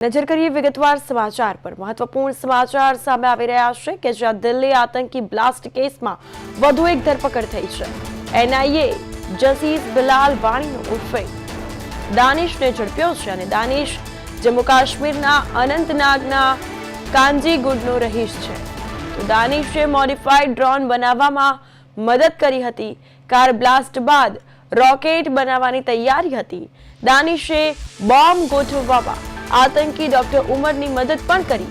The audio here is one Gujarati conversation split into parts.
નજર કરીએ વિગતવાર સમાચાર પર. મહત્વપૂર્ણ સમાચાર સામે આવી રહ્યા છે કે જ્યાં દિલ્હી આતંકી બ્લાસ્ટ કેસમાં વધુ એક ધરપકડ થઈ છે. એનઆઈએ જસીસ બિલાલ વાણીનો ઉર્ફે દાનિશને ઝડપ્યો છે અને દાનિશ જમ્મુ કાશ્મીરના અનંતનાગના કાંજીગુડનો રહીશ છે. તો દાનિશે મોડિફાઈડ ડ્રોન બનાવવામાં મદદ કરી હતી. કાર બ્લાસ્ટ બાદ રોકેટ બનાવવાની તૈયારી હતી. દાનિશે બોમ્બ ગોઠવવામાં આતંકી ડોક્ટર ઉમરની મદદ પણ કરી.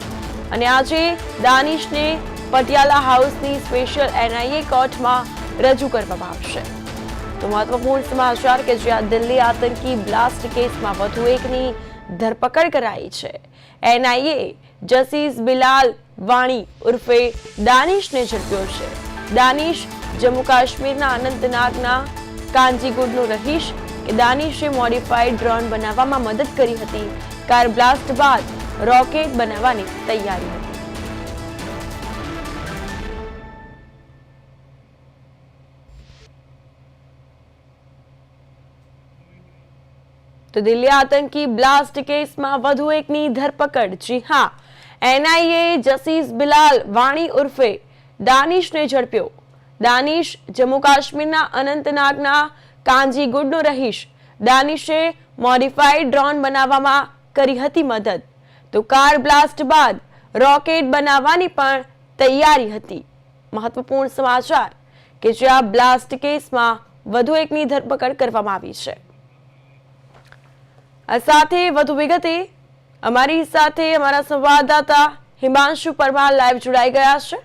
અને આજે દાનિશને પટિયાલા હાઉસની સ્પેશિયલ એનઆઈએ કોર્ટમાં રજૂ કરવામાં આવશે. તો મહત્વપૂર્ણ સમાચાર કે જ્યાં દિલ્હી આતંકી બ્લાસ્ટ કેસમાં વધુ એકની ધરપકડ કરાઈ છે. એનઆઈએ જસીસ બિલાલ વાણી ઉર્ફે દાનિશને ઝડપ્યો છે. દાનિશ જમ્મુ કાશ્મીરના અનંતનાગના કાંજીગુડનો રહીશ કે દાનિશે મોડિફાઈડ ડ્રોન બનાવવામાં મદદ કરી હતી કાર બ્લાસ્ટ બાદ રોકેટ બનાવવાની તૈયારી હતી. તો દિલ્હી આતંકી બ્લાસ્ટ કેસમાં વધુ એકની ધરપકડ. જી હા, એનઆઈએ જસીસ બિલાલ વાણી ઉર્ફે દાનિશને ઝડપ્યો. દાનિશ જમ્મુ કાશ્મીરના અનંતનાગના કાંજીગુડનો રહીશ. દાનિશે મોડિફાઈડ ડ્રોન બનાવવામાં કરી હતી મદદ. તો કાર બ્લાસ્ટ બાદ રોકેટ બનાવવાની પણ તૈયારી હતી. મહત્વપૂર્ણ સમાચાર કે જ્યાં બ્લાસ્ટ કેસમાં વધુ એકની ધરપકડ કરવામાં આવી છે. આ સાથે વધુ વિગતે અમારી સાથે અમારા સંવાદદાતા હિમાંશુ પરમાર લાઈવ જોડાઈ ગયા છે.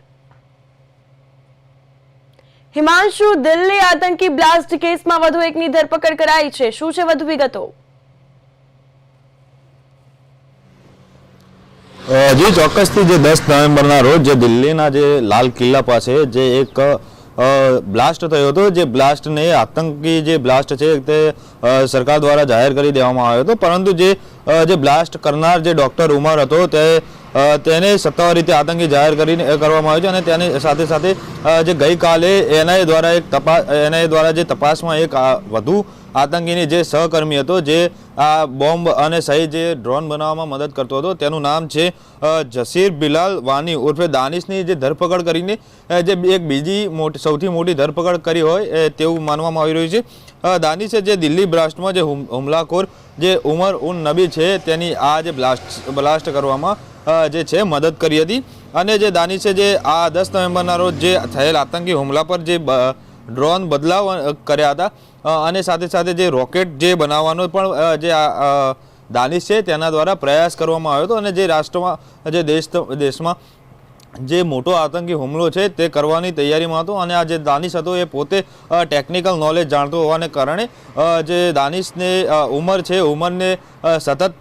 હિમાંશુ, દિલ્હી આતંકી બ્લાસ્ટ કેસમાં વધુ એકની ધરપકડ કરાઈ છે. શું છે વધુ વિગતો? જી, ચોક્કસથી જે દસ નવેમ્બરના રોજ જે દિલ્હીના જે લાલ કિલ્લા પાસે જે એક બ્લાસ્ટ થયો હતો, જે બ્લાસ્ટને આતંકી જે બ્લાસ્ટ છે તે સરકાર દ્વારા જાહેર કરી દેવામાં આવ્યો હતો. પરંતુ જે જે બ્લાસ્ટ કરનાર જે ડૉક્ટર ઉમર હતો તે તેને સત્તાવાર રીતે આતંકી જાહેર કરીને કરવામાં આવ્યો છે અને તેની સાથે સાથે જે ગઈકાલે એનઆઈએ દ્વારા એક તપાસ એનઆઈએ દ્વારા જે તપાસમાં એક વધુ આતંકીની જે સહકર્મી હતો, જે આ બોમ્બ અને સહી જે ડ્રોન બનાવવામાં મદદ કરતો હતો, તેનું નામ છે જસીર બિલાલ વાની ઉર્ફે દાનિશની જે ધરપકડ કરીને જે એક બીજી મોટી, સૌથી મોટી ધરપકડ કરી હોય તેવું માનવામાં આવી રહ્યું છે. દાનિશે જે દિલ્હી બ્લાસ્ટમાં જે હુમ- હુમલાખોર જે ઉમર ઉન નબી છે, તેની આ જે બ્લાસ્ટ બ્લાસ્ટ કરવામાં જે છે, મદદ કરી હતી. અને જે દાનિશે જે આ દસ નવેમ્બરના રોજ જે થયેલ આતંકી હુમલા પર જે ડ્રોન બદલાવ કર્યા હતા. અને સાથે સાથે જે રોકેટ જે બનાવવાનો પણ જે દાનિશ છે, તેના દ્વારા પ્રયાસ કરવામાં આવ્યો હતો અને જે રાષ્ટ્રમાં, જે દેશ દેશમાં જે મોટો આતંકી હુમલો છે, તે કરવાની તૈયારીમાં હતો અને આ જે દાનિશ હતો, એ પોતે ટેકનિકલ નોલેજ જાણતો હોવાને કારણે જે દાનિશને ઉંમર છે, ઉંમરને સતત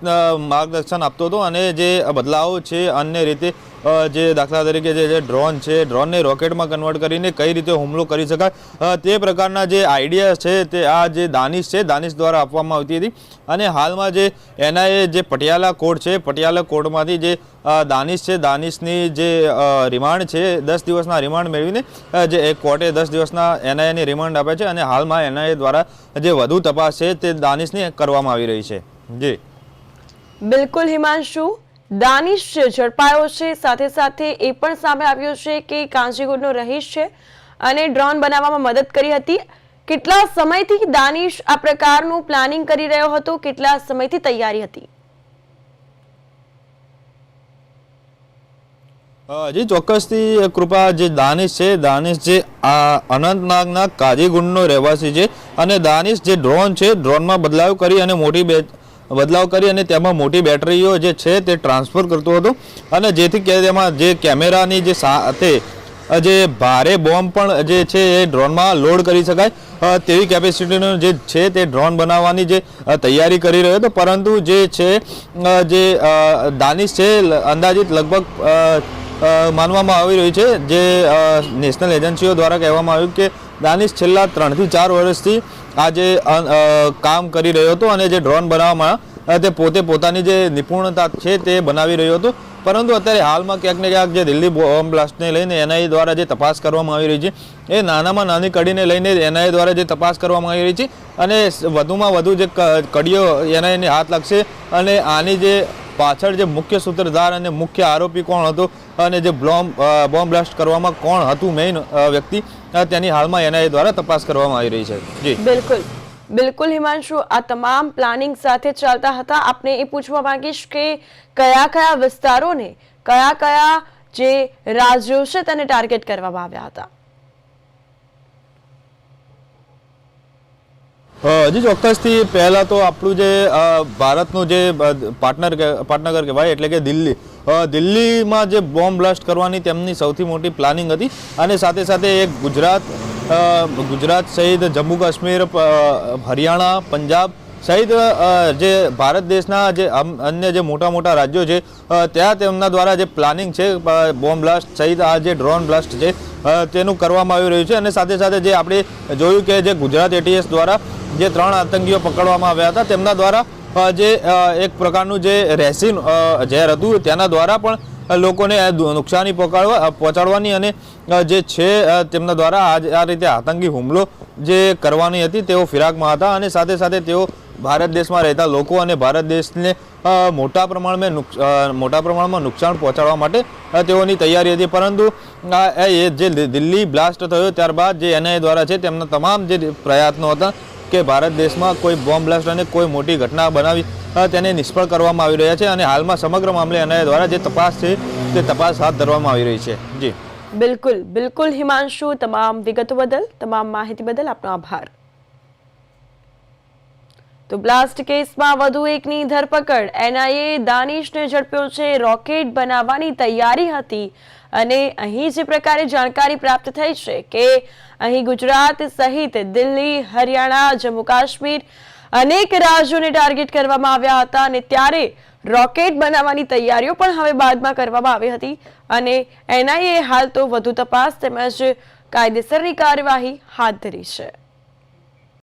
માર્ગદર્શન આપતો હતો અને જે બદલાવો છે, અન્ય રીતે જે દાખલા તરીકે જે ડ્રોન છે ડ્રોનને રોકેટમાં કન્વર્ટ કરીને કઈ રીતે હુમલો કરી શકાય? તે પ્રકારના જે આઈડિયા છે, તે આ જે દાનિશ છે, દાનિશ દ્વારા આપવામાં આવતી હતી. અને હાલમાં જે એનઆઈએ જે પટિયાલા કોર્ટ છે, પટિયાલા કોર્ટમાંથી જે દાનિશ છે, દાનિશની જે રિમાન્ડ છે, દસ દિવસના રિમાન્ડ મેળવીને જે એક કોર્ટે દસ દિવસના એનઆઈએની રિમાન્ડ આપે છે અને હાલમાં એનઆઈએ દ્વારા જે વધુ તપાસ છે, તે દાનિશની કરવામાં આવી રહી છે. જી. બિલકુલ હિમાંશુ દાનિશ ઝડપાયો છે. સાથે સાથે એ પણ સામે આવ્યું છે કે કાંજીગુડનો રહીશ છે અને ડ્રોન બનાવવામાં મદદ કરી હતી. કેટલા સમયથી દાનિશ આ પ્રકારનું પ્લાનિંગ કરી રહ્યો હતો? કેટલા સમયથી તૈયારી હતી? જી ચોક્કસથી કૃપા જે દાનિશ છે, દાનિશ જે આ અનંતનાગના કાજીગુંડનો રહેવાસી છે અને દાનિશ જે ડ્રોન છે, ડ્રોનમાં બદલાવ કરી અને મોટી બે બદલાવ કરી અને તેમાં મોટી બેટરીઓ જે છે તે ટ્રાન્સફર કરતો હતો. અને જેથી તેમાં જે કેમેરાની જે સાથે જે ભારે બોમ્બ પણ જે છે એ ડ્રોનમાં લોડ કરી શકાય. તેવી કેપેસિટીનો જે છે તે ડ્રોન બનાવવાની જે તૈયારી કરી રહ્યો હતો. પરંતુ જે છે જે દાનિશ છે અંદાજિત લગભગ માનવામાં આવી રહ્યું છે. જે નેશનલ એજન્સીઓ દ્વારા કહેવામાં આવ્યું કે દાનિશ છેલ્લા ત્રણથી ચાર વર્ષથી આ જે અ, અ, કામ કરી રહ્યો હતો અને જે ડ્રોન બનાવવામાં તે પોતે પોતાની જે નિપુણતા છે તે બનાવી રહ્યો હતો. પરંતુ અત્યારે હાલમાં ક્યાંક ને ક્યાંક જે દિલ્હી બોમ્બ બ્લાસ્ટને લઈને એનઆઈ દ્વારા જે તપાસ કરવામાં આવી રહી છે એ નાનામાં નાની કડીને લઈને એનઆઈ દ્વારા જે તપાસ કરવામાં આવી રહી છે અને વધુમાં વધુ જે કડીઓ એનઆઈને હાથ લાગશે અને આની જે પાછળ જે મુખ્ય સૂત્રધાર અને મુખ્ય આરોપી કોણ હતો અને જે બોમ્બ બોમ્બ બ્લાસ્ટ કરવામાં કોણ હતું મેઇન વ્યક્તિ તેની હાલમાં એનઆઈએ દ્વારા તપાસ કરવામાં આવી રહી છે. બિલકુલ. બિલકુલ, હિમાંશુ, આ તમામ પ્લાનિંગ સાથે ચાલતા હતા. આપને એ પૂછવા માંગીશ કે કયા કયા વિસ્તારોને, કયા કયા જે રાજ્યો છે તેને ટાર્ગેટ કરવામાં આવ્યા હતા? હજી ચોક્કસથી પહેલાં તો આપણું જે ભારતનું જે પાર્ટનર પાટનગર કહેવાય, એટલે કે દિલ્હી. દિલ્હીમાં જે બોમ્બ બ્લાસ્ટ કરવાની તેમની સૌથી મોટી પ્લાનિંગ હતી અને સાથે સાથે એક ગુજરાત ગુજરાત સહિત જમ્મુ કાશ્મીર હરિયાણા, પંજાબ સહિત જે ભારત દેશના જે અન્ય જે મોટા મોટા રાજ્યો છે ત્યાં તેમના દ્વારા જે પ્લાનિંગ છે બોમ્બ બ્લાસ્ટ સહિત આ જે ડ્રોન બ્લાસ્ટ છે તેનું કરવામાં આવી રહ્યું છે અને સાથે સાથે જે આપણે જોયું કે જે ગુજરાત એટીએસ દ્વારા જે ત્રણ આતંકીઓ પકડવામાં આવ્યા હતા, તેમના દ્વારા જે એક પ્રકારનું જે રેસિન ઝેર હતું, તેના દ્વારા પણ લોકોને નુકસાની પહોંચાડવા પહોંચાડવાની અને જે છે તેમના દ્વારા આ રીતે આતંકી હુમલો જે કરવાની હતી, તેઓ ફિરાકમાં હતા અને સાથે સાથે તેઓ ભારત દેશમાં રહેતા લોકો અને ભારત દેશને મોટા પ્રમાણમાં મોટા પ્રમાણમાં નુકસાન પહોંચાડવા માટે તેઓની તૈયારી હતી. પરંતુ એ જે દિલ્હી બ્લાસ્ટ થયો ત્યારબાદ જે એનઆઈ દ્વારા છે, તેમના તમામ જે પ્રયત્નો હતા કે ભારત દેશમાં કોઈ બોમ્બ બ્લાસ્ટ અને કોઈ મોટી ઘટના બનાવી તેને નિષ્ફળ કરવામાં આવી રહ્યા છે અને હાલમાં સમગ્ર મામલે એનઆઈ દ્વારા જે તપાસ છે, તે તપાસ હાથ ધરવામાં આવી રહી છે. જી. બિલકુલ બિલકુલ હિમાંશુ, તમામ વિગતો બદલ, તમામ માહિતી બદલ આપનો આભાર. તો બ્લાસ્ટ કેસમાં વધુ એકની ધરપકડ. એનઆઈએ દાનિશને ઝડપ્યો છે રોકેટ બનાવવાની તૈયારી હતી અને અહીં જે પ્રકારે જાણકારી પ્રાપ્ત થઈ છે કે અહીં ગુજરાત સહિત દિલ્હી, હરિયાણા જમ્મુ કાશ્મીર અનેક રાજ્યોને ટાર્ગેટ કરવામાં આવ્યા હતા અને ત્યારે રોકેટ બનાવવાની તૈયારીઓ પણ હવે બાદમાં કરવામાં આવી હતી અને એનઆઈએ હાલ તો વધુ તપાસ તેમજ કાયદેસરની કાર્યવાહી હાથ ધરી છે.